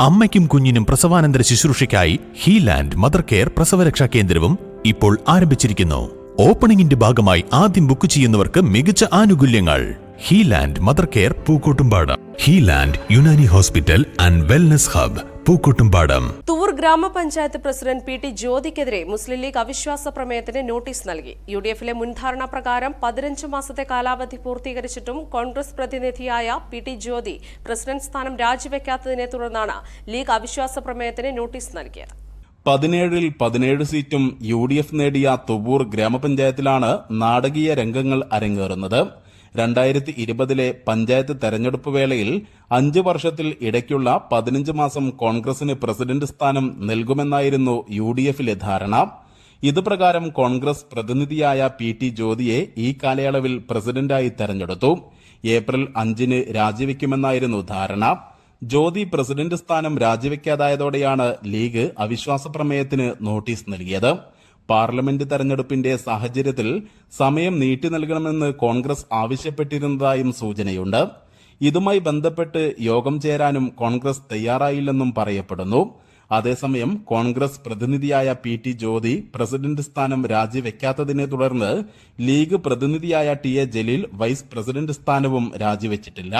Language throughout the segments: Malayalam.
അമ്മയ്ക്കും കുഞ്ഞിനും പ്രസവാനന്തര ശുശ്രൂഷയ്ക്കായി ഹീലാൻഡ് മദർ കെയർ പ്രസവരക്ഷാ കേന്ദ്രവും ഇപ്പോൾ ആരംഭിച്ചിരിക്കുന്നു. ഓപ്പണിംഗിന്റെ ഭാഗമായി ആദ്യം ബുക്ക് ചെയ്യുന്നവർക്ക് മികച്ച ആനുകൂല്യങ്ങൾ. Healand mother care Pookkottumpadam. Healand Unani hospital and wellness hub. Pookkottumpadam. Thuvvur ഗ്രാമപഞ്ചായത്ത് പ്രസിഡന്റ് പി ടി ജ്യോതിക്കെതിരെ മുസ്ലിം ലീഗ് അവിശ്വാസ പ്രമേയത്തിന് നോട്ടീസ് നൽകി. യു ഡി എഫിലെ മുൻധാരണ പ്രകാരം പതിനഞ്ച് മാസത്തെ കാലാവധി പൂർത്തീകരിച്ചിട്ടും കോൺഗ്രസ് പ്രതിനിധിയായ പി ടി ജ്യോതി പ്രസിഡന്റ് സ്ഥാനം രാജിവെക്കാത്തതിനെ തുടർന്നാണ് ലീഗ് അവിശ്വാസ പ്രമേയത്തിന് നോട്ടീസ് നൽകിയത്. പതിനേഴിൽ പതിനേഴ് സീറ്റും യു ഡി എഫ് നേടിയ തുവൂർ ഗ്രാമപഞ്ചായത്തിലാണ് നാടകീയ രംഗങ്ങൾ അരങ്ങേറുന്നത്. രണ്ടായിരത്തി ഇരുപതിലെ പഞ്ചായത്ത് തെരഞ്ഞെടുപ്പ് വേളയിൽ അഞ്ച് വർഷത്തിൽ ഇടയ്ക്കുള്ള പതിനഞ്ച് മാസം കോൺഗ്രസിന് പ്രസിഡന്റ് സ്ഥാനം നൽകുമെന്നായിരുന്നു യു ഡി എഫിലെ ധാരണ ഇതുപ്രകാരം കോൺഗ്രസ് പ്രതിനിധിയായ പി ടി ജ്യോതിയെ ഈ കാലയളവിൽ പ്രസിഡന്റായി തെരഞ്ഞെടുത്തു. ഏപ്രിൽ അഞ്ചിന് രാജിവെക്കുമെന്നായിരുന്നു ധാരണ. ജ്യോതി പ്രസിഡന്റ് സ്ഥാനം രാജിവെക്കാതായതോടെയാണ് ലീഗ് അവിശ്വാസ പ്രമേയത്തിന് നോട്ടീസ് നൽകിയത്. പാർലമെന്റ് തെരഞ്ഞെടുപ്പിന്റെ സാഹചര്യത്തിൽ സമയം നീട്ടി നൽകണമെന്ന് കോൺഗ്രസ് ആവശ്യപ്പെട്ടിരുന്നതായും സൂചനയുണ്ട്. ഇതുമായി ബന്ധപ്പെട്ട് യോഗം ചേരാനും കോൺഗ്രസ് തയ്യാറായില്ലെന്നും പറയപ്പെടുന്നു. അതേസമയം കോൺഗ്രസ് പ്രതിനിധിയായ പി ടി ജ്യോതി പ്രസിഡന്റ് സ്ഥാനം രാജിവെക്കാത്തതിനെ തുടർന്ന് league പ്രതിനിധിയായ T A Jaleel vice president സ്ഥാനവും രാജിവെച്ചിട്ടില്ല.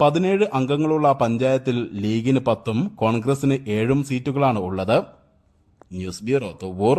പതിനേഴ് അംഗങ്ങളുള്ള പഞ്ചായത്തിൽ ലീഗിന് പത്തും കോൺഗ്രസിന് ഏഴും സീറ്റുകളാണ് ഉള്ളത്. News bureau Thuvvur